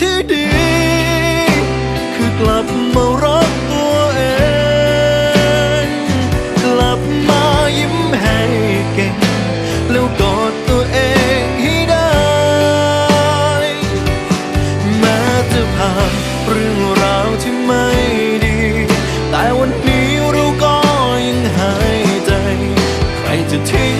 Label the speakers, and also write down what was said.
Speaker 1: ที่ดี คือกลับมารักตัวเอง กลับมายิ้มให้เก่ง แล้วกอดตัวเองให้ได้ แม้จะผ่านเรื่องราวที่ไม่ดี แต่วันนี้เราก็ยังหายใจ ใครจะทิ้ง